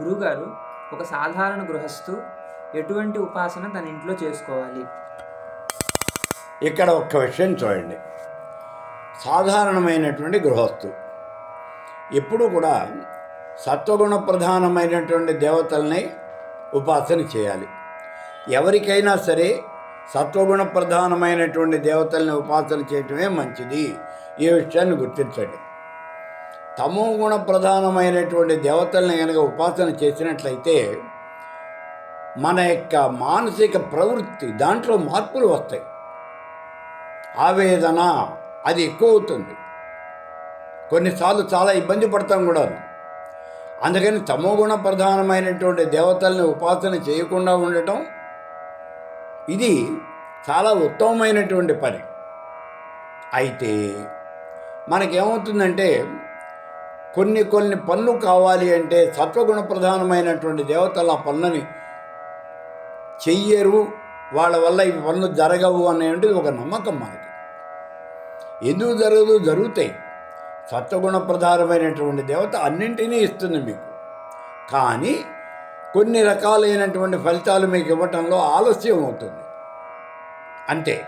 గురువుగారు ఒక సాధారణ గృహస్థు ఎటువంటి ఉపాసన తన ఇంట్లో చేసుకోవాలి? ఇక్కడ ఒక్క విషయం చూడండి. సాధారణమైనటువంటి గృహస్థు. ఎప్పుడు కూడా సత్వగుణ ప్రధానమైనటువంటి దేవతల్ని ఉపాసన చేయాలి. ఎవరికైనా సరే సత్వగుణ ప్రధానమైనటువంటి దేవతల్ని ఉపాసన చేయటమే మంచిది. ఈ విషయాన్ని గుర్తించండి. తమో గుణ ప్రధానమైనటువంటి దేవతల్ని కనుక ఉపాసన చేసినట్లయితే మన యొక్క మానసిక ప్రవృత్తి దాంట్లో మార్పులు వస్తాయి. ఆవేదన అది ఎక్కువ అవుతుంది కొన్నిసార్లు చాలా ఇబ్బంది పడతాం కూడా అందుకని తమోగుణ ప్రధానమైనటువంటి దేవతల్ని ఉపాసన చేయకుండా ఉండటం ఇది చాలా ఉత్తమమైనటువంటి పని. అయితే మనకేమవుతుందంటే కొన్ని కొన్ని పనులు కావాలి అంటే సత్వగుణ ప్రధానమైనటువంటి దేవతలు ఆ పనులని చెయ్యరు. వాళ్ళ వల్ల ఈ పనులు జరగవు అనేటువంటిది ఒక నమ్మకం మనకి. ఎందుకు జరగదు? జరుగుతాయి. సత్వగుణ ప్రధానమైనటువంటి దేవత అన్నింటినీ ఇస్తుంది మీకు. కానీ కొన్ని రకాలైనటువంటి ఫలితాలు మీకు ఇవ్వటంలో ఆలస్యం అవుతుంది. అంతే.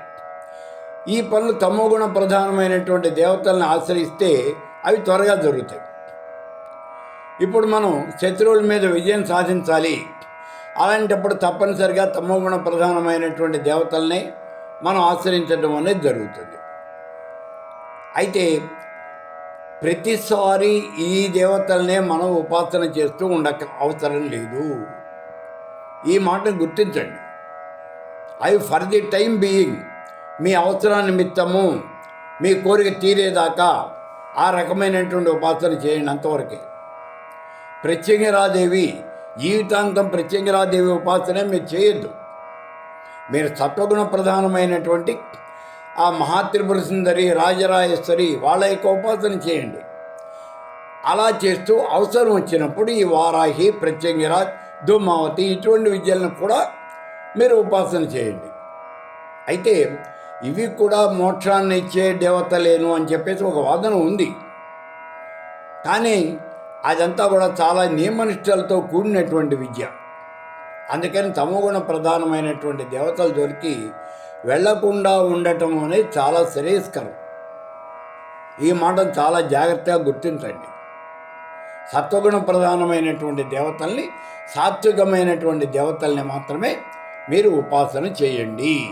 ఈ పనులు తమోగుణ ప్రధానమైనటువంటి దేవతలను ఆశ్రయిస్తే అవి త్వరగా జరుగుతాయి. ఇప్పుడు మనం శత్రువుల మీద విజయం సాధించాలి. అలాంటప్పుడు తప్పనిసరిగా తమోగుణ ప్రధానమైనటువంటి దేవతల్ని మనం ఆశ్రయించడం అనేది జరుగుతుంది. అయితే ప్రతిసారి ఈ దేవతలనే మనం ఉపాసన చేస్తూ ఉండక అవసరం లేదు. ఈ మాటను గుర్తించండి. అవి ఫర్ ది టైం బీయింగ్ మీ అవసరా నిమిత్తము మీ కోరిక తీరేదాకా ఆ రకమైనటువంటి ఉపాసన చేయండి అంతవరకే. ప్రత్యంగిరాదేవి జీవితాంతం ప్రత్యంగిరాదేవి ఉపాసనే మీరు చేయొద్దు. మీరు సత్వగుణ ప్రధానమైనటువంటి ఆ మహాత్రిపుర సుందరి రాజరాజేశ్వరి వాళ్ళ యొక్క ఉపాసన చేయండి. అలా చేస్తూ అవసరం వచ్చినప్పుడు ఈ వారాహి ప్రత్యంగిరా ధూమావతి ఇటువంటి విద్యలను కూడా మీరు ఉపాసన చేయండి. అయితే ఇవి కూడా మోక్షాన్ని ఇచ్చే దేవతలేను అని చెప్పేసి ఒక వాదన ఉంది. కానీ అదంతా కూడా చాలా నియమనిష్టలతో కూడినటువంటి విద్య. అందుకని తమోగుణ ప్రధానమైనటువంటి దేవతలు దొరికి వెళ్ళకుండా ఉండటం అనేది చాలా శ్రేయస్కరం. ఈ మాటను చాలా జాగ్రత్తగా గుర్తించండి. సత్వగుణ ప్రధానమైనటువంటి దేవతల్ని సాత్వికమైనటువంటి దేవతల్ని మాత్రమే మీరు ఉపాసన చేయండి.